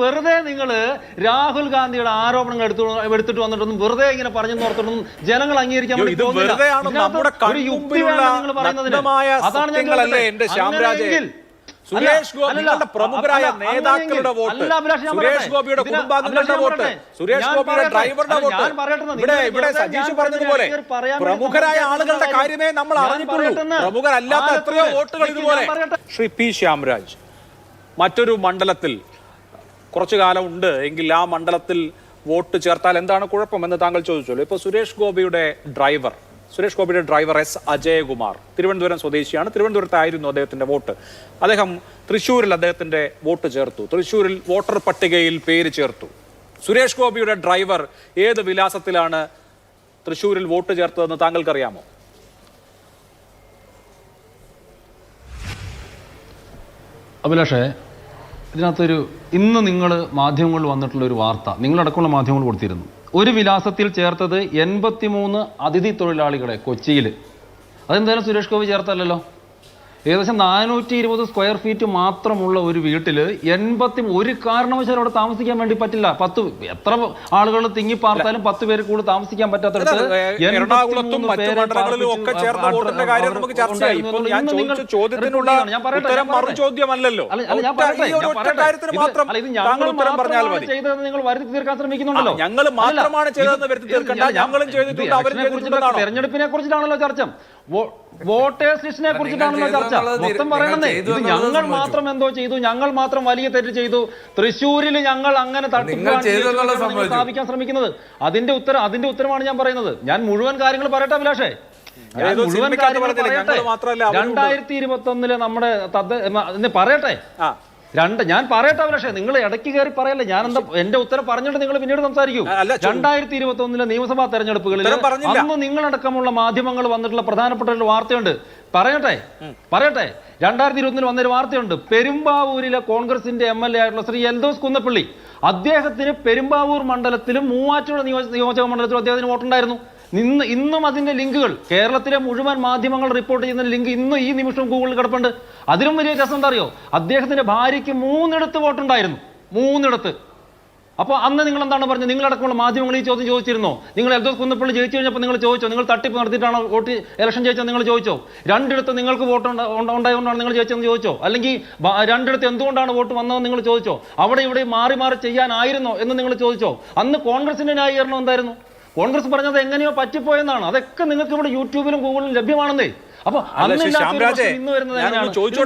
വെറുതെ നിങ്ങൾ രാഹുൽ ഗാന്ധിയുടെ ആരോപണങ്ങൾ എടുത്തു എടുത്തിട്ട് വന്നിട്ടൊന്നും വെറുതെ ഇങ്ങനെ പറഞ്ഞു ഓർത്തിട്ടൊന്നും ജനങ്ങൾ അംഗീകരിക്കാൻ ഒരു യുക്തി നിങ്ങൾ പറയുന്നതിന്. അതാണ് ഞാൻ സുരേഷ് ഗോപി പ്രമുഖരായ നേതാക്കളുടെ വോട്ട്. സുരേഷ് ഗോപിയുടെ കുടുംബാംഗങ്ങളുടെ വോട്ട്. സുരേഷ് ഗോപിയുടെ ഡ്രൈവറുടെ വോട്ട്. ഇവിടെ ഇവിടെ സജീഷ് പറഞ്ഞതുപോലെ പ്രമുഖരായ ആളുകളുടെ കാര്യമേ നമ്മൾ അറിഞ്ഞിട്ടുള്ളൂ. പ്രമുഖരല്ലാത്ത എത്രയോ വോട്ടുകൾ ഇതുപോലെ. ശ്രീ പി ശ്യാംരാജ് മറ്റൊരു മണ്ഡലത്തിൽ കുറച്ചു കാലം ഉണ്ട് എങ്കിൽ ആ മണ്ഡലത്തിൽ വോട്ട് ചേർത്താൽ എന്താണ് കുഴപ്പമെന്ന് താങ്കൾ ചോദിച്ചല്ലോ. ഇപ്പൊ സുരേഷ് ഗോപിയുടെ ഡ്രൈവർ സുരേഷ് ഗോപിയുടെ ഡ്രൈവർ എസ് അജയകുമാർ തിരുവനന്തപുരം സ്വദേശിയാണ്. തിരുവനന്തപുരത്തായിരുന്നു അദ്ദേഹത്തിന്റെ വോട്ട്. അദ്ദേഹം തൃശ്ശൂരിൽ അദ്ദേഹത്തിന്റെ വോട്ട് ചേർത്തു. തൃശ്ശൂരിൽ വോട്ടർ പട്ടികയിൽ പേര് ചേർത്തു. സുരേഷ് ഗോപിയുടെ ഡ്രൈവർ ഏത് വിലാസത്തിലാണ് തൃശ്ശൂരിൽ വോട്ട് ചേർത്തതെന്ന് താങ്കൾക്കറിയാമോ? അഭിലാഷേ ഇതിനകത്തൊരു ഇന്ന് നിങ്ങൾ മാധ്യമങ്ങളിൽ വന്നിട്ടുള്ള ഒരു വാർത്ത. നിങ്ങളടക്കമുള്ള മാധ്യമങ്ങൾ കൊടുത്തിരുന്നു. ഒരു വിലാസത്തിൽ ചേർത്തത് എൺപത്തിമൂന്ന് അതിഥി തൊഴിലാളികളെ കൊച്ചിയിൽ അതെന്തായാലും സുരേഷ് ഗോപി ചേർത്തല്ലല്ലോ? ഏകദേശം നാനൂറ്റി ഇരുപത് സ്ക്വയർ ഫീറ്റ് മാത്രമുള്ള ഒരു വീട്ടിൽ എൺപത്തി ഒരു കാരണവശാലും അവിടെ താമസിക്കാൻ വേണ്ടി പറ്റില്ല. പത്ത് എത്ര ആളുകൾ തിങ്ങി പാർത്താലും പത്ത് പേര് കൂടെ താമസിക്കാൻ പറ്റാത്തടത്ത് അല്ല, എറണാകുളത്തും. ചോദ്യമല്ലല്ലോ ചെയ്തതെന്ന് നിങ്ങൾ വരുത്തി തീർക്കാൻ ശ്രമിക്കുന്നുണ്ടല്ലോ. ഞങ്ങൾ മാത്രമാണ് അല്ല, ചെയ്തതെന്ന് വരുത്തി തീർക്കണ്ട. ഞങ്ങളും ചെയ്തിട്ടുണ്ട്, തെരഞ്ഞെടുപ്പിനെ കുറിച്ചിട്ടാണല്ലോ ചർച്ച. വോട്ടേഴ്സ് ലിസ്റ്റിനെ കുറിച്ചിട്ടാണല്ലോ ചർച്ച. മൊത്തം പറയണമെന്നേ ഇത് ഞങ്ങൾ മാത്രം എന്തോ ചെയ്തു ഞങ്ങൾ മാത്രം വലിയ തെറ്റ് ചെയ്തു. തൃശ്ശൂരിൽ ഞങ്ങൾ അങ്ങനെ തട്ടിപ്പ്. സ്ഥാപിക്കാൻ ശ്രമിക്കുന്നത്. അതിന്റെ ഉത്തരം അതിന്റെ ഉത്തരമാണ് ഞാൻ പറയുന്നത്. ഞാൻ മുഴുവൻ കാര്യങ്ങൾ പറയട്ടെ അഭിലാഷേ? മുഴുവൻ കാര്യങ്ങൾ ഞങ്ങൾ പറയട്ടെ. രണ്ടായിരത്തി ഇരുപത്തി ഒന്നിൽ നമ്മുടെ പറയട്ടെ? ആ. രണ്ട് ഞാൻ പറയട്ടെ അഭിലാഷേ നിങ്ങൾ ഇടയ്ക്ക് കയറി പറയല്ലേ? ഞാൻ എന്താ എന്റെ ഉത്തരം പറഞ്ഞിട്ട് നിങ്ങൾ പിന്നീട് സംസാരിക്കും? രണ്ടായിരത്തി ഇരുപത്തി ഒന്നിലെ നിയമസഭാ തെരഞ്ഞെടുപ്പുകളിൽ. അന്ന് നിങ്ങളടക്കമുള്ള മാധ്യമങ്ങൾ വന്നിട്ടുള്ള പ്രധാനപ്പെട്ട ഒരു വാർത്തയുണ്ട്. പറയട്ടെ? പറയട്ടെ? രണ്ടായിരത്തി ഇരുപത്തിനിൽ വന്നൊരു വാർത്തയുണ്ട്. പെരുമ്പാവൂരിലെ കോൺഗ്രസിന്റെ എം എൽ എ ആയിട്ടുള്ള ശ്രീ എൽദോസ് കുന്നപ്പള്ളി. അദ്ദേഹത്തിന് പെരുമ്പാവൂർ മണ്ഡലത്തിലും മൂവാറ്റുപുഴ നിയോജ- നിയോജക മണ്ഡലത്തിലും അദ്ദേഹത്തിന് വോട്ടുണ്ടായിരുന്നു. ഇന്ന് ഇന്നും അതിന്റെ ലിങ്കുകൾ കേരളത്തിലെ മുഴുവൻ മാധ്യമങ്ങൾ റിപ്പോർട്ട് ചെയ്യുന്ന ലിങ്ക് ഇന്നും ഈ നിമിഷം ഗൂഗിളിൽ കിടപ്പുണ്ട്. അതിലും വലിയ രസം എന്താ അറിയോ? അദ്ദേഹത്തിന്റെ ഭാര്യയ്ക്ക് മൂന്നിടത്ത് വോട്ടുണ്ടായിരുന്നു. മൂന്നിടത്ത്. അപ്പോൾ അന്ന് നിങ്ങൾ എന്താണ് പറഞ്ഞത്? നിങ്ങളടക്കമുള്ള മാധ്യമങ്ങൾ ഈ ചോദ്യം ചോദിച്ചിരുന്നോ? നിങ്ങൾ എൽദോസ് കുന്നപ്പള്ളി ജയിച്ചു കഴിഞ്ഞപ്പോൾ നിങ്ങൾ ചോദിച്ചോ? നിങ്ങൾ തട്ടിപ്പ് നടത്തിയിട്ടാണോ വോട്ട് ഇലക്ഷൻ ജയിച്ചത് നിങ്ങൾ ചോദിച്ചോ? രണ്ടിടത്ത് നിങ്ങൾക്ക് വോട്ട് ഉണ്ട- ഉണ്ട- ഉണ്ടായതുകൊണ്ടാണ് നിങ്ങൾ ജയിച്ചതെന്ന് ചോദിച്ചോ? അല്ലെങ്കിൽ രണ്ടിടത്ത് എന്തുകൊണ്ടാണ് വോട്ട് വന്നതെന്ന് നിങ്ങൾ ചോദിച്ചോ? അവിടെ ഇവിടെ മാറി മാറി ചെയ്യാനായിരുന്നോ എന്ന് നിങ്ങൾ ചോദിച്ചോ? അന്ന് കോൺഗ്രസിന്റെ ന്യായീകരണം എന്തായിരുന്നു? കോൺഗ്രസ് പറഞ്ഞത് എങ്ങനെയോ പറ്റിപ്പോയെന്നാണ്. അതൊക്കെ നിങ്ങൾക്ക് ഇവിടെ യൂട്യൂബിലും ഗൂഗിളിലും ലഭ്യമാണെന്നേ. അപ്പൊ?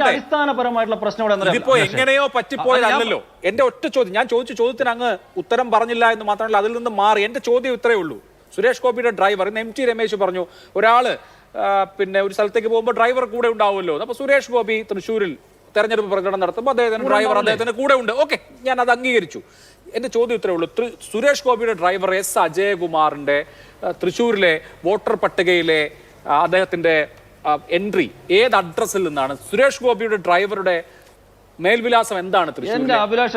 അടിസ്ഥാനപരമായിട്ടുള്ള പ്രശ്നം ഇതിപ്പോ എങ്ങനെയോ പറ്റിപ്പോയതല്ലോ എന്റെ ഒറ്റ ചോദ്യം ഞാൻ ചോദിച്ച ചോദ്യത്തിന് അങ്ങ് ഉത്തരം പറഞ്ഞില്ല എന്ന് മാത്രമല്ല അതിൽ നിന്ന് മാറി. എന്റെ ചോദ്യം ഇത്രയേ ഉള്ളൂ. സുരേഷ് ഗോപിയുടെ ഡ്രൈവർ ഇന്ന് എം ടി രമേശ് പറഞ്ഞു ഒരാൾ പിന്നെ ഒരു സ്ഥലത്തേക്ക് പോകുമ്പോൾ ഡ്രൈവർ കൂടെ ഉണ്ടാവുമല്ലോ. അപ്പൊ സുരേഷ് ഗോപി തൃശ്ശൂരിൽ തെരഞ്ഞെടുപ്പ് പ്രകടനം നടത്തുമ്പോൾ അദ്ദേഹത്തിന് ഡ്രൈവർ അദ്ദേഹത്തിന് കൂടെ ഉണ്ട്. ഓക്കെ ഞാൻ അത് അംഗീകരിച്ചു. എന്റെ ചോദ്യം ഇത്രേ ഉള്ളൂ. സുരേഷ് ഗോപിയുടെ ഡ്രൈവർ എസ് അജയകുമാറിന്റെ തൃശ്ശൂരിലെ വോട്ടർ പട്ടികയിലെ അദ്ദേഹത്തിന്റെ എൻട്രി ഏത് അഡ്രസ്സിൽ നിന്നാണ്? സുരേഷ് ഗോപിയുടെ ഡ്രൈവറുടെ മേൽവിലാസം എന്താണ് തൃശ്ശൂർ അഭിലാഷ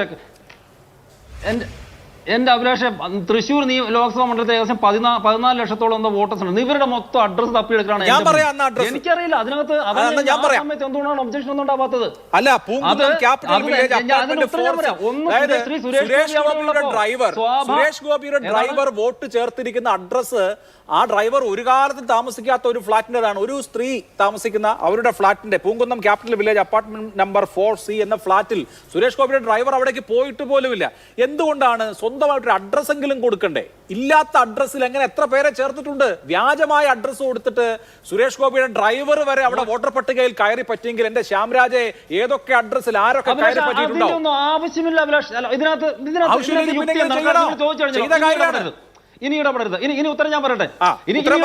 എന്റെ അഭിലാഷം തൃശ്ശൂർ നീ ലോക്സഭാ മണ്ഡലത്തിൽ ഏകദേശം പതിനാ പതിനാല് ലക്ഷത്തോളം എന്തോ വോട്ടേഴ്സ് ഉണ്ട്. ഇവരുടെ മൊത്തം അഡ്രസ് തപ്പിയെടുക്കണം എനിക്കറിയില്ല അതിനകത്ത്. സമയത്ത് എന്തുകൊണ്ടാണ് ഒബ്ജക്ഷൻ ഒന്നും ഉണ്ടാവാത്തത്? അല്ല സുരേഷ് ഗോപിയുടെ ഡ്രൈവർ വോട്ട് ചേർത്തിരിക്കുന്ന അഡ്രസ്സ് ആ ഡ്രൈവർ ഒരു കാലത്തും താമസിക്കാത്ത ഒരു ഫ്ളാറ്റിന്റെതാണ് ഒരു സ്ത്രീ താമസിക്കുന്ന അവരുടെ ഫ്ലാറ്റിന്റെ Poonkunnam capital village apartment number four C എന്ന ഫ്ളാറ്റിൽ സുരേഷ് ഗോപിയുടെ ഡ്രൈവർ അവിടേക്ക് പോയിട്ട് പോലുമില്ല. എന്തുകൊണ്ടാണ് സ്വന്തമായിട്ടൊരു അഡ്രസ്സെങ്കിലും കൊടുക്കണ്ടേ? ഇല്ലാത്ത അഡ്രസ്സിൽ എങ്ങനെ എത്ര പേരെ ചേർത്തിട്ടുണ്ട്? വ്യാജമായ അഡ്രസ്സ് കൊടുത്തിട്ട് സുരേഷ് ഗോപിയുടെ ഡ്രൈവർ വരെ അവിടെ വോട്ടർ പട്ടികയിൽ കയറി പറ്റിയെങ്കിൽ എന്റെ ശ്യാംരാജെ ഏതൊക്കെ അഡ്രസ്സിൽ ആരൊക്കെ കയറി ഒന്നും ആവശ്യമില്ല ഇതിനകത്ത് ഇനി. ഇടപെടരുത്. ഇനി ഇനി ഉത്തരം ഞാൻ പറയട്ടെ. ഇനി ഉത്തരം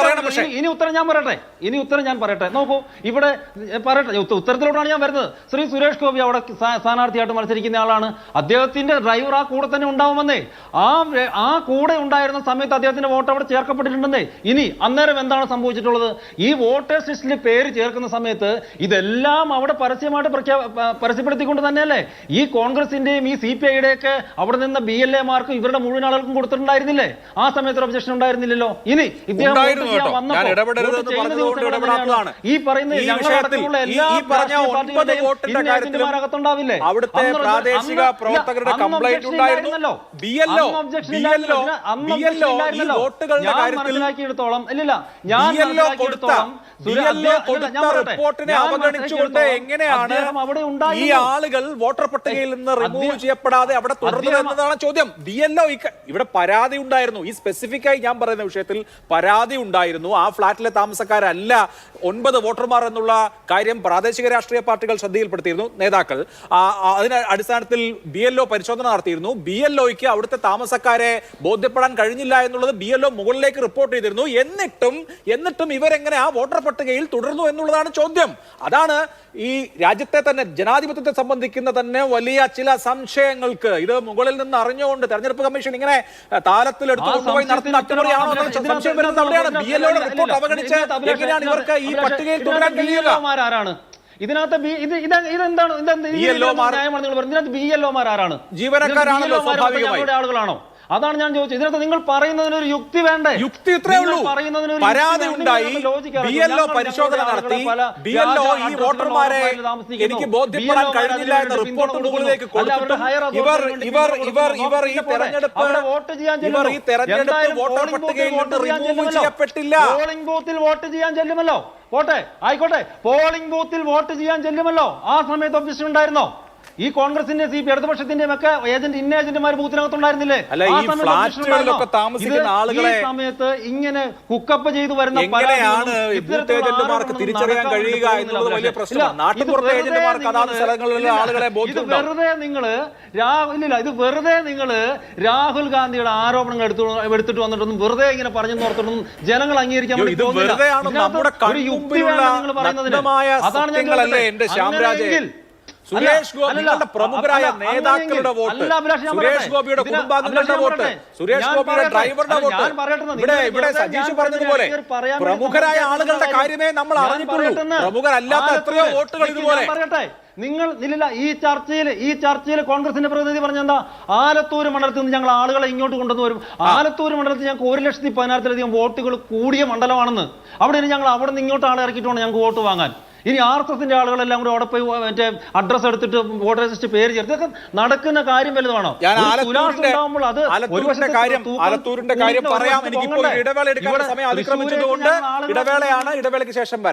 ഇനി ഉത്തരം ഞാൻ പറയട്ടെ. ഇനി ഉത്തരം ഞാൻ പറയട്ടെ. നോക്കൂ ഇവിടെ പറയട്ടെ. ഉത്തരത്തിലോട്ടാണ് ഞാൻ വരുന്നത്. ശ്രീ സുരേഷ് ഗോപി അവിടെ സ്ഥാ- സ്ഥാനാർത്ഥിയായിട്ട് മത്സരിക്കുന്ന ആളാണ്. അദ്ദേഹത്തിന്റെ ഡ്രൈവർ ആ കൂടെ തന്നെ ഉണ്ടാവുമെന്നേ. ആ ആ കൂടെ ഉണ്ടായിരുന്ന സമയത്ത് അദ്ദേഹത്തിന്റെ വോട്ട് അവിടെ ചേർക്കപ്പെട്ടിട്ടുണ്ടെന്നേ. ഇനി അന്നേരം എന്താണ് സംഭവിച്ചിട്ടുള്ളത്? ഈ വോട്ടേഴ്സ് ലിസ്റ്റിൽ പേര് ചേർക്കുന്ന സമയത്ത് ഇതെല്ലാം അവിടെ പരസ്യമായിട്ട് പ്രഖ്യാ പരസ്യപ്പെടുത്തിക്കൊണ്ട് തന്നെയല്ലേ? ഈ കോൺഗ്രസിന്റെയും ഈ സി പി ഐയുടെ ഒക്കെ അവിടെ നിന്ന് ബി എൽ എമാർക്കും ഇവരുടെ മുഴുവൻ ആളുകൾക്കും കൊടുത്തിട്ടുണ്ടായിരുന്നില്ലേ? ആ സമയത്ത് സമയത്ത് ഒരു ഒബ്ജക്ഷൻ ഉണ്ടായിരുന്നില്ലല്ലോ. ഇനി ഇദ്ദേഹം ഞാൻ ഇടപെടാത്തതാണ്. ഈ പറയുന്ന ഈ വിഷയത്തിൽ ഈ പറഞ്ഞ രാഷ്ട്രീയ ഒൻപത് പാർട്ടികളുടെയും വോട്ടിന്റെ കാര്യത്തിലും അവിടുത്തെ പ്രാദേശിക പ്രവർത്തകരുടെ കംപ്ലൈന്റ്. ബി ബി ബി ഈ വോട്ടുകളുടെ ഞാൻ കാര്യത്തിൽ കൊടുത്ത ബി കൊടുത്ത റിപ്പോർട്ടിനെ അവഗണിച്ചുകൊണ്ട് എങ്ങനെയാണ് അദ്ദേഹം അവിടെ ഈ ആളുകൾ വോട്ടർ പട്ടികയിൽ നിന്ന് റിമൂവ് ചെയ്യപ്പെടാതെ അവിടെ തുടർന്നു എന്നതാണ് ചോദ്യം. ബി ഇവിടെ പരാതി ഉണ്ടായിരുന്നു. ഈ സ്പെസിഫിക് ആയി ഞാൻ പറയുന്ന വിഷയത്തിൽ പരാതി ഉണ്ടായിരുന്നു. ആ ഫ്ളാറ്റിലെ താമസക്കാരല്ല ഒൻപത് വോട്ടർമാർ എന്നുള്ള കാര്യം പ്രാദേശിക രാഷ്ട്രീയ പാർട്ടികൾ ശ്രദ്ധയിൽപ്പെടുത്തിയിരുന്നു. നേതാക്കൾ അതിന് അടിസ്ഥാനത്തിൽ ബി എൽ ഒ പരിശോധന നടത്തിയിരുന്നു. ബി എൽ അവിടുത്തെ താമസക്കാരെ ബോധ്യപ്പെടാൻ കഴിഞ്ഞില്ല എന്നുള്ളത് ബി എൽ ഒ മുകളിലേക്ക് റിപ്പോർട്ട് ചെയ്തിരുന്നു. എന്നിട്ടും എന്നിട്ടും ഇവരെങ്ങനെ ആ വോട്ടർ പട്ടികയിൽ തുടർന്നു എന്നുള്ളതാണ് ചോദ്യം. അതാണ് ഈ രാജ്യത്തെ തന്നെ ജനാധിപത്യത്തെ സംബന്ധിക്കുന്ന തന്നെ വലിയ ചില സംശയങ്ങൾക്ക് ഇത് മുകളിൽ നിന്ന് അറിഞ്ഞുകൊണ്ട് തെരഞ്ഞെടുപ്പ് കമ്മീഷൻ ഇങ്ങനെ അഹ്, താലത്തിൽ കൊണ്ടുപോയി നടത്തുന്ന അട്ടിമറിയാണോ സംശയം വരുന്നത് അവിടെയാണ് ബി എൽ റിപ്പോർട്ട് അവഗണിച്ച് എങ്ങനെയാണ് ഇവർക്ക് ഈ പട്ടികയിൽ തുടരാൻ കഴിയുക? ഇതിനകത്ത് ബി- ഇത് ഇത് ഇതെന്താണ്? ഇതെന്ത്? ന്യായമാണ് നിങ്ങൾ പറയുന്നത് ഇതിനകത്ത് ബി എൽ ഒമാർ ആരാണ്? ജീവനക്കാരാണല്ലോ. ആളുകളാണോ? അതാണ് ഞാൻ ചോദിച്ചത്. ഇതിനകത്ത് നിങ്ങൾ പറയുന്നതിനൊരു യുക്തി വേണ്ടേ? യുക്തി ഇത്രേ ഉള്ളൂ. പരാതി ഉണ്ടായി. ബി എൽ ഒ പരിശോധന നടത്തി. ബി എൽ ഒ ഈ വോട്ടർമാരെ. എനിക്ക് ബോധ്യപ്പെടാൻ കഴിഞ്ഞില്ല എന്ന റിപ്പോർട്ട് മുകളിലേക്ക്. കൊടുത്തിട്ടും ഇവർ ഇവർ ഇവർ ഇവർ ഈ തെരഞ്ഞെടുപ്പ് വോട്ട് ചെയ്യാൻ ഇവർ ഈ. തെരഞ്ഞെടുപ്പ് വോട്ടർ പട്ടികയിൽ നിന്ന് റിമൂവ് ചെയ്യപ്പെട്ടില്ല. പോളിംഗ് ബൂത്തിൽ വോട്ട് ചെയ്യാൻ ചെല്ലുമല്ലോ. പോട്ടെ ആയിക്കോട്ടെ. പോളിംഗ് ബൂത്തിൽ വോട്ട് ചെയ്യാൻ ചെല്ലുമല്ലോ. ആ സമയത്ത് ഒബ്ജക്ഷൻ ഉണ്ടായിരുന്നോ? ഈ കോൺഗ്രസിന്റെ സി പി ഇടതുപക്ഷത്തിന്റെയും ഒക്കെ ഏജന്റ് ഇന്ന ഏജന്റുമാർ ബൂത്തിനകത്തുണ്ടായിരുന്നില്ലേ? അല്ല, ഈ സമയത്ത് ഇങ്ങനെ കുക്കപ്പ് ചെയ്തു വരുന്ന ഇത് വെറുതെ നിങ്ങൾ രാഹുലില്ല ഇത് വെറുതെ നിങ്ങൾ രാ- ഇല്ലില്ല ഇത് വെറുതെ നിങ്ങൾ രാഹുൽ ഗാന്ധിയുടെ ആരോപണങ്ങൾ എടുത്തു എടുത്തിട്ട് വന്നിട്ടൊന്നും വെറുതെ ഇങ്ങനെ പറഞ്ഞു നോർത്തിട്ടൊന്നും ജനങ്ങൾ അംഗീകരിക്കാൻ വേണ്ടി അതാണ് ഞാൻ സുരേഷ് ഗോപി നിങ്ങളുടെ പ്രമുഖരായ നേതാക്കളുടെ വോട്ട്. സുരേഷ് ഗോപിയുടെ കുടുംബാംഗങ്ങളുടെ വോട്ട്. സുരേഷ് ഗോപിയുടെ ഡ്രൈവറുടെ വോട്ട്. ഇവിടെ ഇവിടെ സജീഷ് പറഞ്ഞതുപോലെ പ്രമുഖരായ ആളുകളുടെ കാര്യമേ നമ്മൾ അറിഞ്ഞിട്ടുള്ളൂ. പ്രമുഖരല്ലാത്ത എത്രയോ വോട്ടുകൾ ഇതുപോലെ. നിങ്ങൾ ഇല്ലില്ല ഈ ചർച്ചയിൽ ഈ ചർച്ചയിൽ കോൺഗ്രസിന്റെ പ്രതിനിധി പറഞ്ഞെന്താ ആലത്തൂർ മണ്ഡലത്തിൽ നിന്ന് ഞങ്ങൾ ആളുകളെ ഇങ്ങോട്ട് കൊണ്ടുവന്ന് വരും. ആലത്തൂർ മണ്ഡലത്തിൽ ഞങ്ങൾക്ക് ഒരു ലക്ഷത്തി പതിനായിരത്തിലധികം വോട്ടുകൾ കൂടിയ മണ്ഡലമാണെന്ന്. അവിടെ ഞങ്ങൾ അവിടെ നിന്ന് ഇങ്ങോട്ട് ആളെ ഇറക്കിയിട്ടുണ്ട് ഞങ്ങൾക്ക് വോട്ട് വാങ്ങാൻ. ഇനി ആർ എസ് എസിന്റെ ആളുകളെല്ലാം കൂടി അവിടെ പോയി മറ്റേ അഡ്രസ് എടുത്തിട്ട് വോട്ടർ ലിസ്റ്റ് പേര് ചേർത്ത് ഇതൊക്കെ നടക്കുന്ന കാര്യം വലുതാണോ? അത് ഒരു ആലത്തൂരിന്റെ കാര്യം പറയാം എനിക്ക് ഇടവേള സമയം അതിക്രമിച്ചതുകൊണ്ട് ഇടവേളയാണ് ഇടവേളയ്ക്ക് ശേഷം വരാം.